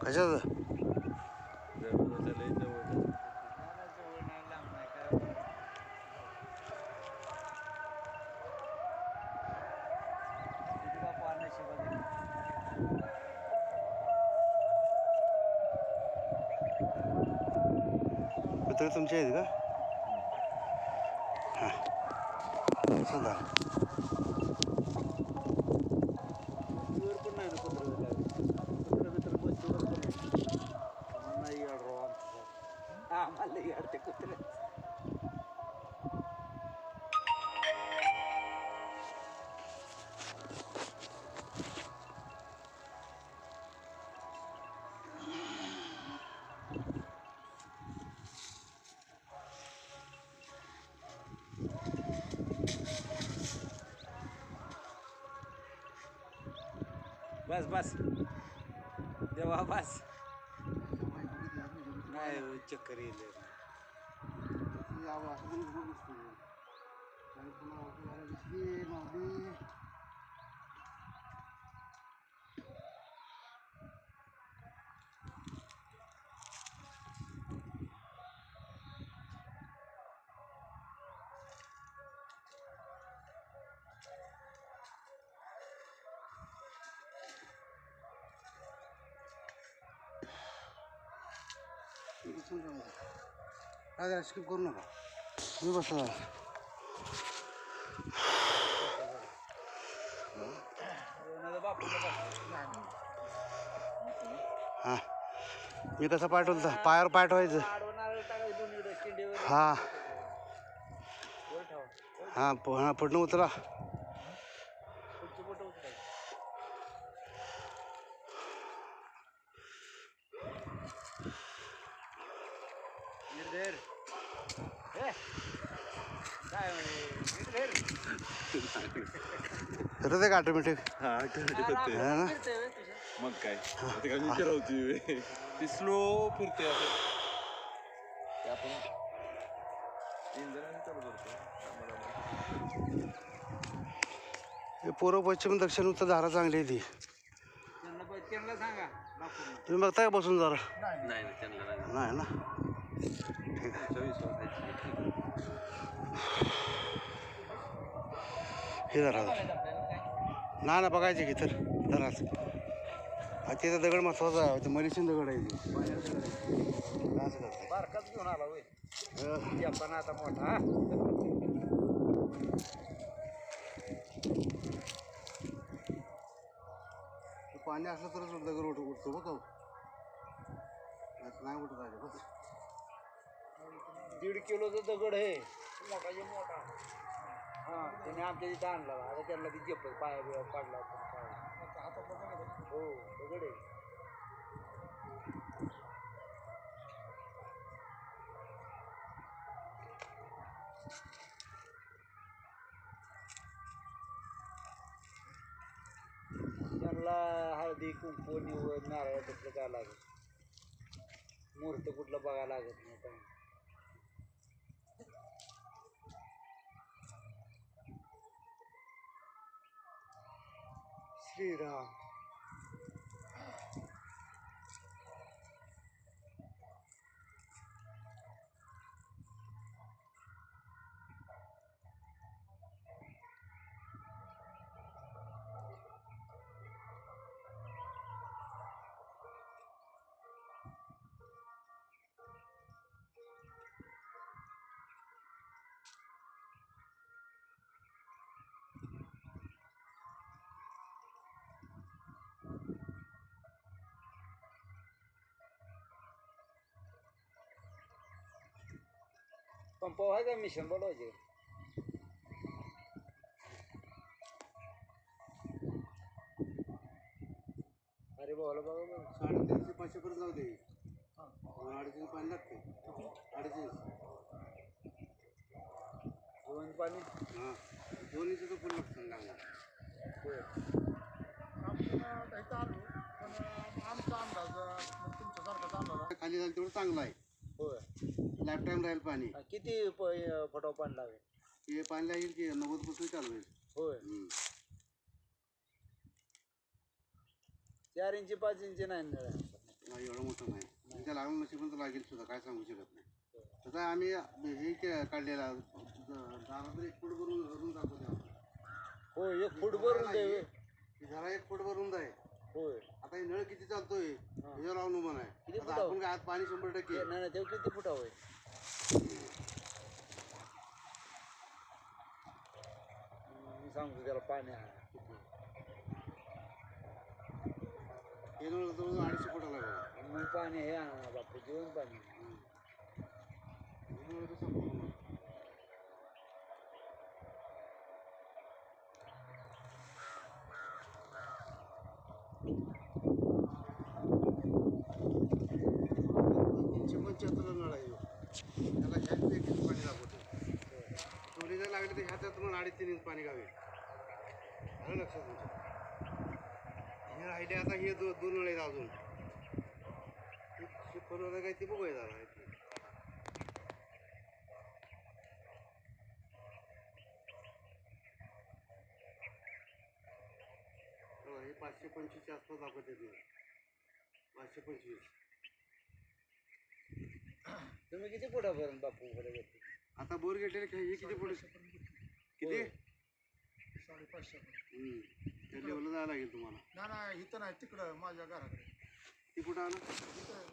कशाचं? जवळचं लय तुमचे आहेत का? हां. सदा पण नाही ना कुत्र कुत्र मित्र बसतीवर पण नाही. आम्हाला नाही याड राव आमचं आम्हाला याड ते कुत्रे. बस बस. देवा बस. नाही. चक्कर येईल राजा स्किप करू नका मी बसला हां. मी कसं पाठवलं तर पायावर पाठवायचं हां हां प- हां पडणं उतरा. करत आहे का ऑटोमॅटिक हा आठवते होते है ना? मग काय? ते काय विचार होती ती स्लो फिरते असं ते आपण तीन जणांनी चालू करतो. आम्हाला- हे पूर्व पश्चिम दक्षिण उत्तर धारा चांगली आहे ती. त्यांना प- त्यांना सांगा. डॉक्टरला तुम्ही बघताय का बसून जरा? नाही नाही त्यांना नाही. नाही ना? हे धरा ना ना बघायचे की तर धराच तिथं दगड महत्त्वाचा आहे ते मलिशिन दगड आहे. बारकाच घेऊन आला होय. आता मोठा पाणी असलं तरच दगड उठ उठतो बघ नाही उठत आहे बघ. दीड किलोचा दगड आहे मोठा जे मोठा. हा त्याने आमच्या तिथं आणला. आता त्यांना ती जप पाया बिया पाडला होता. हो दगड आहे त्यांना हळदी कुंकू निवड नारळ तसलं काय लागत मुहूर्त कुठलं बघायला लागत नाही काही श्रीराम पंप आहे का मिशन बोलवायचे अरे बोला बघा. साडेतीनशे पाचशे पर्यंत जाऊ दे. अडीचशे पाणी लागते. अडीचशे. दोन पाणी? हां. दोन इंच फुल लागतं लागणार होय. खाली झालं तेवढं चांगलं आहे. लाईफ टाईम राहील पाणी. किती प- फटाव पाणी लागेल? हे पाणी लागेल की नव्वद पासून चालू होईल. होय. हम्म. चार इंची पाच इंची नाही नळ नाही एवढं मोठं नाही. आणि त्या लागून नशी पण तर लागेल सुद्धा काय सांगू शकत नाही. तसं आम्ही हे के- काढलेला दारात एक फूट भरून भरून दाखवते आपण. हो एक फूट भरून ही जरा एक फूट भरून होय. आता हे नळ किती चालतोय? त्याच्यावर अवलंबून आहे. किती आता फुटावर? आपण काय आज पाणी शंभर टक्के. नाही नाही ते किती सांगतो त्याला पाणी आहे किती हे नळ जवळजवळ अडीचशे फुटाला आहे बघा. मग पाणी हे आणा ना बापू जेवण पाणी हे नळ तर संपूर्ण तुम्हाला अडीच तीन इंच पाणी गावे. आलं लक्षात तुमच्या हे राहिले आता हे दो दोन नळ आहेत अजून परवडा काय ते बघूया इथे. हो, पाचशे पंचवीसच्या आसपास दाखवते ते पाचशे पंचवीस. तुम्ही किती फुटापर्यंत बापू कडे आता बोर घेतलेले काय? हे किती पडे किती? साडेपाचशे हम्म. त्या लेवलला जायला लागेल तुम्हाला. नाही नाही इथं नाही तिकडं माझ्या घराकडे. किती कुठं आलं?